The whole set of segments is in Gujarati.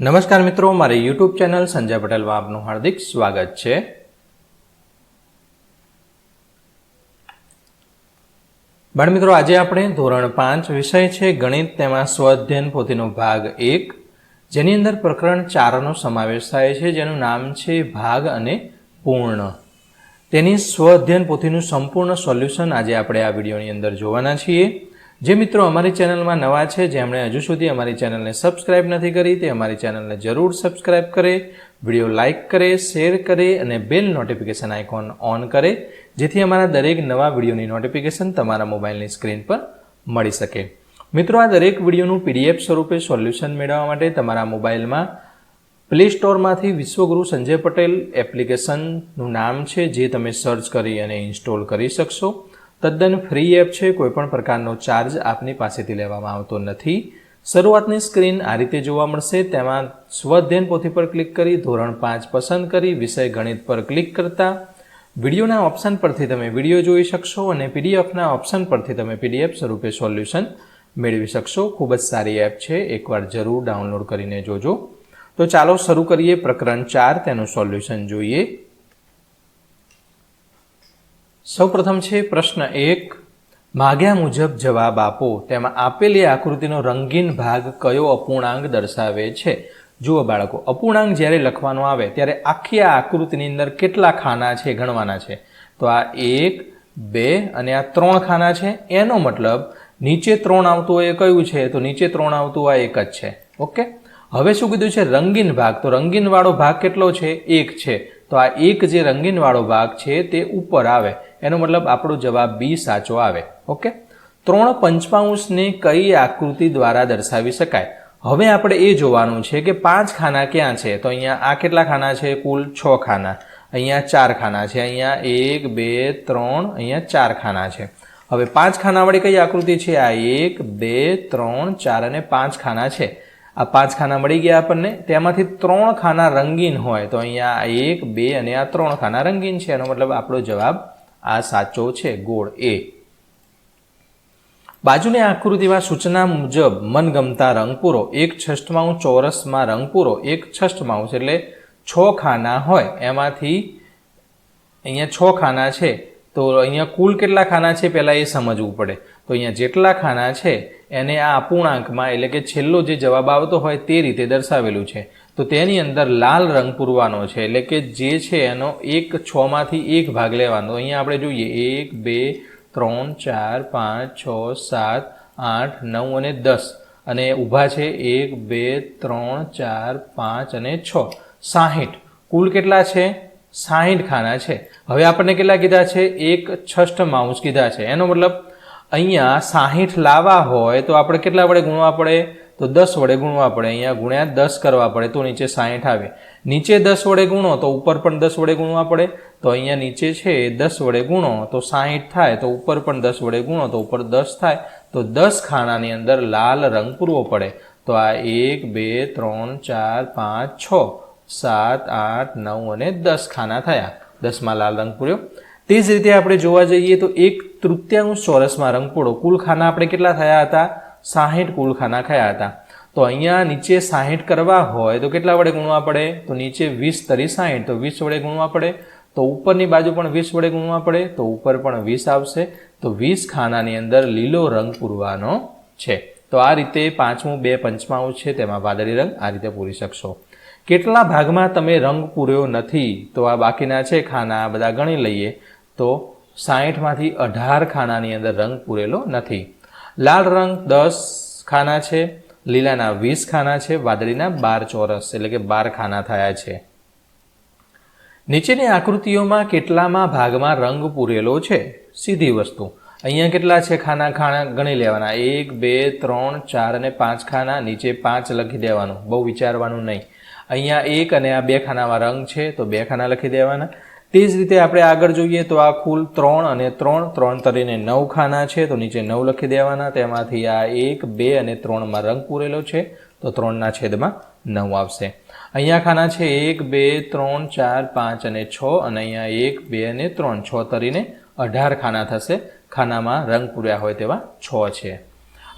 નમસ્કાર મિત્રો, મારી યુટ્યુબ ચેનલ સંજય પટેલમાં આપનું હાર્દિક સ્વાગત છે. બાળમિત્રો આજે આપણે ધોરણ પાંચ વિષય છે, ગણિત, તેમાં સ્વઅધ્યયન પોથીનો ભાગ એક. જેની અંદર પ્રકરણ ચારનો સમાવેશ થાય છે, જેનું નામ છે ભાગ અને પૂર્ણ. તેની સ્વઅધ્યયન પોથીનું સંપૂર્ણ સોલ્યુશન આજે આપણે આ વિડીયોની અંદર જોવાના છીએ. જે મિત્રો અમારી ચેનલમાં નવા છે જેમણે હજુ સુધી અમારી ચેનલને સબસ્ક્રાઇબ નથી કરી, તે અમારી ચેનલને જરૂર સબસ્ક્રાઇબ કરે, વીડિયો લાઇક કરે, શેર કરે અને બેલ નોટિફિકેશન આઇકોન ઓન કરે, જેથી અમારા દરેક નવા વિડીયોની નોટિફિકેશન તમારા મોબાઈલની સ્ક્રીન પર મળી શકે. મિત્રો, આ દરેક વિડીયોનું પીડીએફ સ્વરૂપે સોલ્યુશન મેળવવા માટે તમારા મોબાઈલમાં પ્લે સ્ટોરમાંથી વિશ્વગુરુ સંજય પટેલ એપ્લિકેશનનું નામ છે, જે તમે સર્ચ કરી અને ઇન્સ્ટોલ કરી શકશો. તદ્દન ફ્રી એપ છે, કોઈપણ પ્રકારનો ચાર્જ આપની પાસેથી લેવામાં આવતો નથી. શરૂઆતની સ્ક્રીન આ રીતે જોવા મળશે. તેમાં સ્વધ્યન પોથી પર ક્લિક કરી, ધોરણ પાંચ પસંદ કરી, વિષય ગણિત પર ક્લિક કરતા. વિડીયોના ઓપ્શન પરથી તમે વીડિયો જોઈ શકશો અને પીડીએફના ઓપ્શન પરથી તમે પીડીએફ સ્વરૂપે સોલ્યુશન મેળવી શકશો. ખૂબ જ સારી એપ છે. એકવાર જરૂર ડાઉનલોડ કરીને જોજો. તો ચાલો શરૂ કરીએ પ્રકરણ ચાર, તેનું સોલ્યુશન જોઈએ. સૌપ્રથમ છે પ્રશ્ન એક, માગ્યા મુજબ જવાબ આપો. તેમાં આપેલી આકૃતિનો રંગીન ભાગ કયો અપૂર્ણાંક દર્શાવે છે? જુઓ બાળકો, અપૂર્ણાંક જ્યારે લખવાનો આવે, ત્યારે આખી આ આકૃતિની અંદર કેટલા ખાના છે ગણવાના છે? તો આ એક, બે અને આ ત્રણ ખાના છે. એનો મતલબ, નીચે ત્રણ આવતું હોય એ કયું છે? તો નીચે ત્રણ આવતું હોય એક જ છે. ઓકે? હવે શું કીધું છે? રંગીન ભાગ. તો રંગીનવાળો ભાગ કેટલો છે? એક છે. તો આ એક જે રંગીનવાળો ભાગ છે, તે ઉપર આવે. એનો મતલબ આપણો જવાબ બી સાચો આવે, ઓકે? ત્રણ પંચમાંશને કઈ આકૃતિ દ્વારા દર્શાવી શકાય? હવે આપણે એ જોવાનું છે કે પાંચ ખાના ક્યાં છે? તો અહીંયા આ કેટલા ખાના છે? કુલ છ ખાના. અહીંયા ચાર ખાના છે. અહીંયા એક, બે, ત્રણ, અહીંયા ચાર ખાના છે. હવે પાંચ ખાનાવાળી કઈ આકૃતિ છે? આ એક, બે, ત્રણ, ચાર અને પાંચ ખાના છે. આ પાંચ ખાના મળી ગયા આપણને. તેમાંથી ત્રણ ખાના રંગીન હોય તો અહીંયા એક, બે અને આ ત્રણ ખાના રંગીન છે. એનો મતલબ આપણો જવાબ આ સાચો છે, ગોળ એ. બાજુની આકૃતિમાં સૂચના મુજબ મનગમતા રંગ પૂરો એક છઠ્ઠમાઉં ચોરસમાં રંગ પૂરો એક છઠ્ઠમાઉં એટલે છ ખાના હોય. એમાંથી અહીંયા છ ખાના છે. તો અહીંયા કુલ કેટલા ખાના છે? પહેલાં એ સમજવું પડે. તો અહીંયા જેટલા ખાના છે એને આ અપૂર્ણાંકમાં, એટલે કે છેલ્લો જે જવાબ આવતો હોય તે રીતે દર્શાવેલું છે. તો તેની અંદર લાલ રંગ પૂરવાનો છે, એટલે કે જે છે એનો એક છમાંથી એક ભાગ લેવાનો. અહીંયા આપણે જોઈએ, એક, બે, ત્રણ, ચાર, પાંચ, છ, સાત, આઠ, નવ અને દસ. અને ઊભા છે એક, બે, ત્રણ, ચાર, પાંચ અને છ. સાહીઠ. કુલ કેટલા છે? સાહીઠ ખાના છે. હવે આપણને કેટલા કીધા છે? એક છઠ્ઠ માઉસ કીધા છે. એનો મતલબ અહીંયા સાહીઠ લાવવા હોય તો આપણે કેટલા વડે ગુણવા પડે? તો દસ વડે ગુણવા પડે. અહીંયા ગુણ્યા દસ કરવા પડે તો નીચે સાહીઠ આવે. નીચે દસ વડે ગુણો તો ઉપર પણ દસ વડે ગુણવા પડે. તો અહીંયા નીચે છે દસ વડે ગુણો તો સાહીઠ થાય. તો ઉપર પણ દસ વડે ગુણો તો ઉપર દસ થાય. તો દસ ખાનાની અંદર લાલ રંગ પૂરવો પડે. તો આ એક, બે, ત્રણ, ચાર, પાંચ, છ, સાત, આઠ, નવ અને દસ ખાના થયા. દસમાં લાલ રંગ પૂર્યો. તે જ રીતે આપણે જોવા જઈએ તો એક તૃતીયાંશ ચોરસમાં રંગ પૂરો કુલ ખાના આપણે કેટલા થયા હતા? સાહીઠ કુલ ખાના હતા. તો અહીંયા નીચે સાહીઠ કરવા હોય તો કેટલા વડે ગુણવા પડે? તો નીચે વીસ તરી સાહીઠ. તો વીસ વડે ગુણવા પડે. તો ઉપરની બાજુ પણ વીસ વડે ગુણવા પડે. તો ઉપર પણ વીસ આવશે. તો વીસ ખાનાની અંદર લીલો રંગ પૂરવાનો છે. તો આ રીતે પાંચમું, બે પંચમાઉં છે, તેમાં વાદળી રંગ આ રીતે પૂરી શકશો. કેટલા ભાગમાં તમે રંગ પૂર્યો નથી? તો આ બાકીના છે ખાના બધા ગણી લઈએ. તો સાહીઠમાંથી અઢાર ખાનાની અંદર રંગ પૂરેલો નથી. લાલ રંગ દસ ખાના છે, લીલાના વીસ ખાના છે, વાદળીના બાર ચોરસ, એટલે કે બાર ખાના થયા છે. નીચેની આકૃતિઓમાં કેટલામાં ભાગમાં રંગ પૂરેલો છે? સીધી વસ્તુ. અહીંયા કેટલા છે ખાના? ખાના ગણી લેવાના. એક, બે, ત્રણ, ચાર અને પાંચ ખાના. નીચે પાંચ લખી દેવાનું. બહુ વિચારવાનું નહીં. અહીંયા એક અને આ બે ખાનામાં રંગ છે, તો બે ખાના લખી દેવાના. તે જ રીતે આપણે આગળ જોઈએ તો આ કુલ ત્રણ અને ત્રણ ત્રણ તરીને નવ ખાના છે, તો નીચે નવ લખી દેવાના, તેમાંથી આ એક, બે અને ત્રણમાં રંગ પૂરેલો છે, તો ત્રણના છેદમાં નવ આવશે. અહીંયા ખાના છે એક, બે, ત્રણ, ચાર, પાંચ અને છ, અને અહીંયા એક, બે અને ત્રણ, છ તરીને અઢાર ખાના થશે. ખાનામાં રંગ પૂર્યા હોય તેવા છ છે.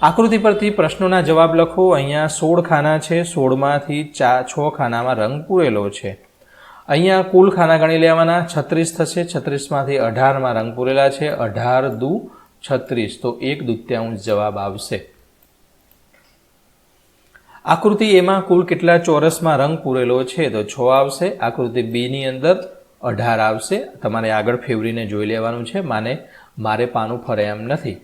આકૃતિ પરથી પ્રશ્નોના જવાબ લખો. અહીંયા સોળ ખાના છે, સોળમાંથી ચા, છ ખાનામાં રંગ પૂરેલો છે. અહીંયા કુલ ખાના ગણી લેવાના, છત્રીસ થશે, છત્રીસમાંથી અઢારમાં રંગ પૂરેલા છે, અઢાર દુ છત્રીસ. તો એક દુત્યાંશ જવાબ આવશે. આકૃતિ એમાં કુલ કેટલા ચોરસમાં રંગ પૂરેલો છે? તો છ આવશે. આકૃતિ બીની અંદર અઢાર આવશે. તમારે આગળ ફેવરીને જોઈ લેવાનું છે. માને, મારે પાનું ફરે એમ નથી.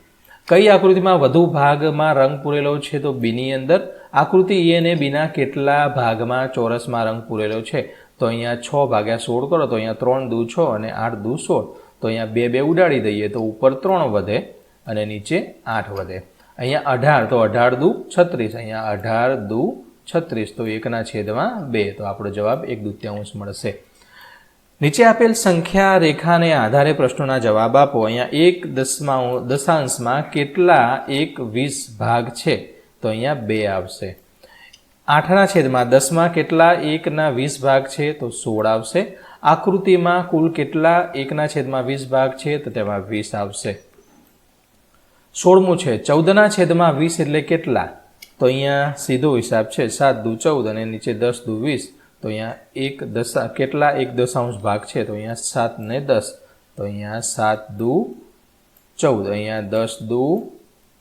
કઈ આકૃતિમાં વધુ ભાગમાં રંગ પૂરેલો છે? તો બીની અંદર. આકૃતિ એ અને બીના કેટલા ભાગમાં ચોરસમાં રંગ પૂરેલો છે? તો અહીંયા છ ભાગ્યા સોળ કરો, તો અહીંયા ત્રણ દૂ છ અને આઠ દૂ સોળ. તો અહીંયા બે બે ઉડાડી દઈએ તો ઉપર ત્રણ વધે અને નીચે આઠ વધે. અહીંયા અઢાર, તો અઢાર દુ છત્રીસ. અહીંયા અઢાર દુ છત્રીસ, તો એકના છેદમાં બે. તો આપણો જવાબ એક દૂત્યાંશ મળશે. નીચે આપેલ સંખ્યા રેખાને આધારે પ્રશ્નોના જવાબ આપો. અહીંયા એક દસમા, દશાંશમાં કેટલા એક વીસ ભાગ છે? તો અહીંયા બે આવશે. આઠના છેદમાં દસમાં કેટલા એકના વીસ ભાગ છે તો સોળ આવશે. આકૃતિમાં કુલ કેટલા એકના છેદમાં વીસ ભાગ છે તો તેમાં વીસ આવશે. સોળમું છે, ચૌદના છેદમાં વીસ એટલે કેટલા? તો અહીંયા સીધો હિસાબ છે, સાત દુ ચૌદ અને નીચે દસ દુ વીસ. તો અહીંયા એક દશા, કેટલા એક દશાંશ ભાગ છે? તો અહીંયા સાત ને દસ. તો અહીંયા સાત દુ ચૌદ, અહીંયા દસ દુ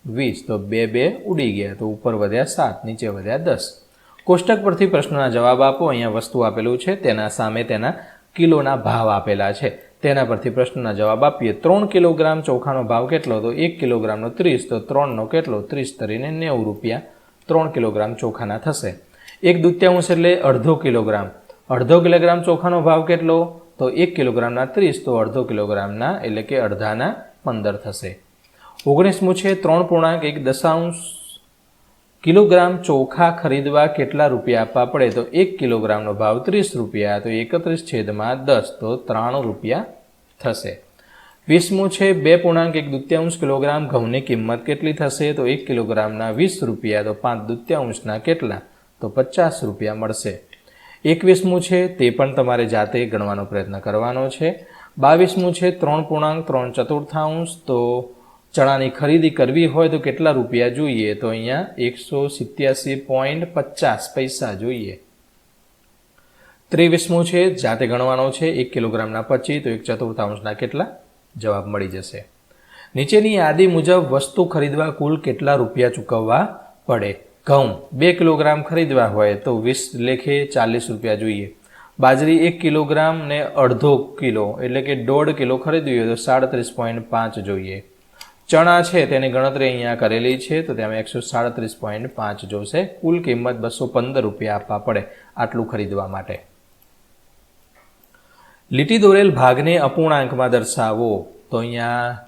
વીસ. તો બે બે ઉડી ગયા, તો ઉપર વધ્યા સાત, નીચે વધ્યા દસ. કોષ્ટક પરથી પ્રશ્નના જવાબ આપો. અહીંયા વસ્તુ આપેલું છે. તેના સામે તેના કિલોના ભાવ આપેલા છે. તેના પરથી પ્રશ્નના જવાબ આપીએ. ત્રણ કિલોગ્રામ ચોખાનો ભાવ કેટલો તો એક કિલોગ્રામનો ત્રીસ. તો ત્રણનો કેટલો? ત્રીસ તરીને નેવું રૂપિયા. ત્રણ કિલોગ્રામ ચોખાના થશે. એક દુત્યાંશ એટલે અડધો કિલોગ્રામ. અડધો કિલોગ્રામ ચોખાનો ભાવ કેટલો? તો એક કિલોગ્રામના ત્રીસ. તો અડધો કિલોગ્રામના એટલે કે અડધાના પંદર થશે. ઓગણીસમું છે ત્રણ પૂર્ણાંક એક દશાંશ કિલોગ્રામ ચોખા ખરીદવા કેટલા રૂપિયા આપવા પડે? તો એક કિલોગ્રામનો ભાવ ત્રીસ રૂપિયા, તો એકત્રીસ છેદમાં દસ, તો ત્રાણું રૂપિયા થશે. વીસમું છે, બે પૂર્ણાંક એક દુત્યાંશ કિલોગ્રામ ઘઉંની કિંમત કેટલી થશે? તો એક કિલોગ્રામના વીસ રૂપિયા, તો પાંચ દુત્યાંશના કેટલા? તો પચાસ રૂપિયા મળશે. એકવીસમું છે, તે પણ તમારે જાતે ગણવાનો પ્રયત્ન કરવાનો છે. બાવીસમું છે, ત્રણ પૂર્ણાંક, ત્રણ ચતુર્થાંશ, તો ચણાની ખરીદી કરવી હોય તો કેટલા રૂપિયા જોઈએ? તો અહીંયા એકસો સિત્યાસી પોઈન્ટ પચાસ પૈસા જોઈએ. ત્રેવીસમું છે, જાતે ગણવાનો છે, એક કિલોગ્રામના પચીસ તો એક ચતુર્થાંશના કેટલા? જવાબ મળી જશે. નીચેની યાદી મુજબ વસ્તુ ખરીદવા કુલ કેટલા રૂપિયા ચૂકવવા પડે? ઘઉં બે કિલોગ્રામ ખરીદવા હોય તો વીસ લેખે ચાલીસ રૂપિયા જોઈએ. બાજરી એક કિલોગ્રામ ને અડધો કિલો, એટલે કે દોઢ કિલો ખરીદવી હોય તો સાડત્રીસ પોઈન્ટ પાંચ જોઈએ. ચણા છે તેની ગણતરી અહીંયા કરેલી છે, તો તેમાં એકસો સાડત્રીસ પોઈન્ટ પાંચ જોશે. કુલ કિંમત બસો પંદર રૂપિયા આપવા પડે આટલું ખરીદવા માટે. લીટી દોરેલ ભાગને અપૂર્ણાંકમાં દર્શાવો. તો અહીંયા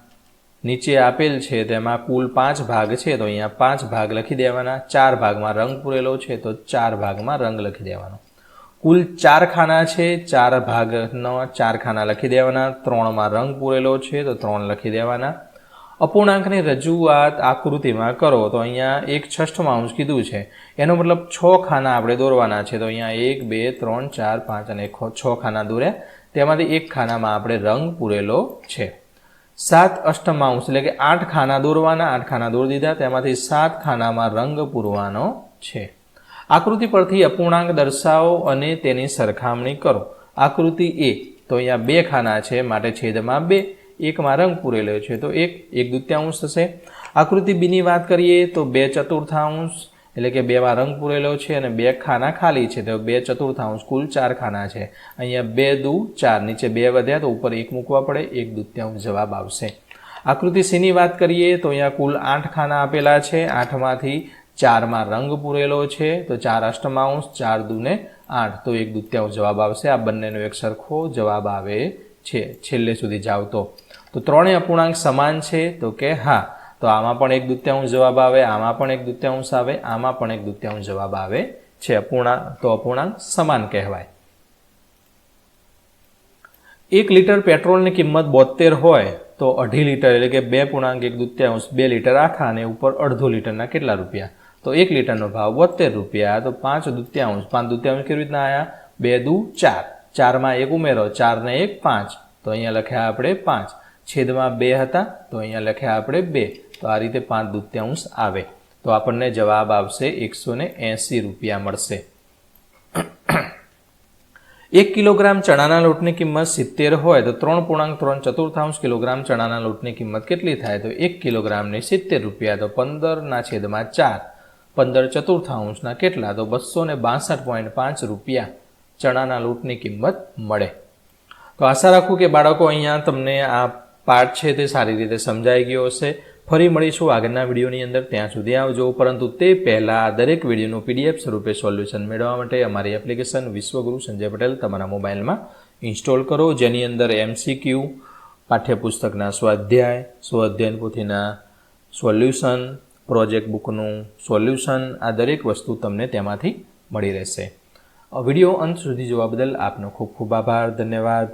નીચે આપેલ છે, તેમાં કુલ પાંચ ભાગ છે, તો અહીંયા પાંચ ભાગ લખી દેવાના. ચાર ભાગમાં રંગ પૂરેલો છે, તો ચાર ભાગમાં રંગ લખી દેવાનો. કુલ ચાર ખાના છે, ચાર ભાગનો ચાર ખાના લખી દેવાના. ત્રણમાં રંગ પૂરેલો છે, તો ત્રણ લખી દેવાના. અપૂર્ણાંકની રજૂઆત આકૃતિમાં કરો. તો અહીંયા એક છઠ્ઠમાં અંશ કીધું છે. એનો મતલબ છ ખાના આપણે દોરવાના છે. તો અહીંયા એક, બે, ત્રણ, ચાર, પાંચ અને છ ખાના દોર્યા તેમાંથી એક ખાનામાં આપણે રંગ પૂરેલો છે. સાત અષ્ટમાંશ એટલે કે આઠ ખાના દોરવાના, આઠ ખાના દોરી દીધા. તેમાંથી સાત ખાનામાં રંગ પૂરવાનો છે. આકૃતિ પરથી અપૂર્ણાંક દર્શાવો અને તેની સરખામણી કરો. આકૃતિ એ. તો અહીંયા બે ખાના છે, માટે છેદમાં બે. એકમાં રંગ પૂરેલો છે. તો એક એક દૂત્યાંશ થશે. આકૃતિ બીની વાત કરીએ તો બે ચતુર્થાંશ, એટલે કે બેમાં રંગ પૂરેલો છે અને બે ખાના ખાલી છે. તો બે ચતુર્થાંશ કુલ ચાર ખાના છે. અહીંયા બે દુ, ચાર, નીચે બે વધ્યા તો ઉપર એક મૂકવા પડે, એક દુત્યાંશ જવાબ આવશે. આકૃતિ સીની વાત કરીએ તો અહીંયા કુલ આઠ ખાના આપેલા છે. આઠમાંથી ચારમાં રંગ પૂરેલો છે. તો ચાર અષ્ટમાંશ, ચાર દુને આઠ. તો એક દુત્યાંશ જવાબ આવશે. આ બંનેનો એક સરખો જવાબ આવે છે. છેલ્લે સુધી જાવ તો. તો ત્રણેય અપૂર્ણાંક સમાન છે, તો કે હા. તો આમાં પણ એક દુત્યાંશ જવાબ આવે, આમાં પણ એક દુત્યાંશ આવે, આમાં પણ એક દુત્યાંશ જવાબ આવે છે અપૂર્ણાંક, તો અપૂર્ણાંક સમાન કહેવાય. એક લીટર પેટ્રોલની કિંમત બોતેર હોય, તો અઢી લીટર એટલે કે બે પૂર્ણાંક, એક દુત્યાંશ, બે લીટર આખા અને ઉપર અડધો લીટરના કેટલા રૂપિયા? તો એક લીટરનો ભાવ બોતેર રૂપિયા, તો પાંચ દુત્યાંશ. પાંચ દુત્યાંશ કેવી રીતના આવ્યા બે દુ ચાર. ચારમાં એક ઉમેરો, ચારને એક પાંચ. તો અહીંયા લખ્યા આપણે પાંચ. છેદમાં બે હતા, તો અહીંયા લખ્યા આપણે બે. તો આ રીતે પાંચ દૂત્યાંશ આવે. તો આપણને જવાબ આવશે એકસો ને એંસી રૂપિયા મળશે. એક કિલોગ્રામ ચણાના લોટની કિંમત સિત્તેર હોય તો ત્રણ પૂર્ણાંક ત્રણ ચતુર્થાંશ કિલોગ્રામ ચણાના લોટની કિંમત કેટલી થાય? તો એક કિલોગ્રામની સિત્તેર રૂપિયા. તો પંદરના છેદમાં ચાર. પંદર ચતુર્થાંશના કેટલા? તો બસો ને બાસઠ પોઈન્ટ પાંચ રૂપિયા ચણાના લોટની કિંમત મળે. તો આશા રાખું કે બાળકો અહીંયા તમને આ પાઠ છે તે સારી રીતે સમજાઈ ગયો હશે. ફરી મળીશું આગળના વિડીયોની અંદર. ત્યાં સુધી આવજો. પરંતુ તે પહેલાં દરેક વિડીયોનું પીડીએફ સ્વરૂપે સોલ્યુશન મેળવવા માટે અમારી એપ્લિકેશન વિશ્વગુરુ સંજય પટેલ તમારા મોબાઈલમાં ઇન્સ્ટોલ કરો. જેની અંદર એમસીક્યુ પાઠ્યપુસ્તકના સ્વાધ્યાય, સ્વાધ્યાયન પોથીના સોલ્યુશન, પ્રોજેક્ટ બુકનું સોલ્યુશન, આ દરેક વસ્તુ તમને તેમાંથી મળી રહેશે. વીડિયો અંત સુધી જોવા બદલ આપનો ખૂબ ખૂબ આભાર. ધન્યવાદ.